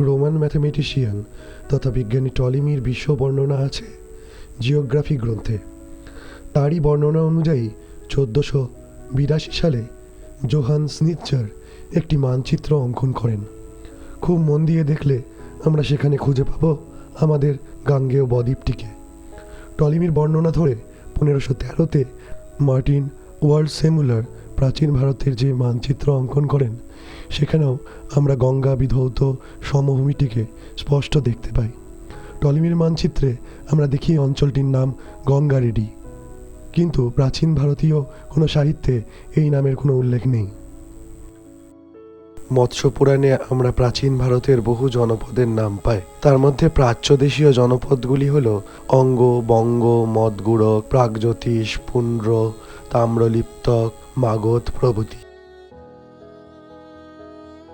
Roman mathematician তথা বিজ্ঞানী টলিমির বিশ্ব বর্ণনা আছে জিওগ্রাফি গ্রন্থে। তারই বর্ণনা অনুযায়ী চোদ্দোশো বিরাশি সালে জোহান স্নিৎজার একটি মানচিত্র অঙ্কন করেন। খুব মন দিয়ে দেখলে আমরা সেখানে খুঁজে পাবো আমাদের গাঙ্গেয় বদ্বীপটিকে। টলিমির বর্ণনা ধরে পনেরোশো তেরোতে মার্টিন ওয়ার্ল্ড সেমুলার প্রাচীন ভারতের যে মানচিত্র অঙ্কন করেন, সেখানেও আমরা গঙ্গা বিধৌত সমভূমিটিকে স্পষ্ট দেখতে পাই। টলিমির মানচিত্রে আমরা দেখি অঞ্চলটির নাম গঙ্গারেডি কিন্তু প্রাচীন ভারতীয় কোনো সাহিত্যে এই নামের কোনো উল্লেখ নেই। মৎস্য পুরাণে আমরা প্রাচীন ভারতের বহু জনপদের নাম পাই। তার মধ্যে প্রাচ্যদেশীয় জনপদগুলি হল অঙ্গ, বঙ্গ, মদগুড়ক, প্রাগজ্যোতিষ পুণ্ড্র তাম্রলিপ্তক, মাগধ প্রভৃতি।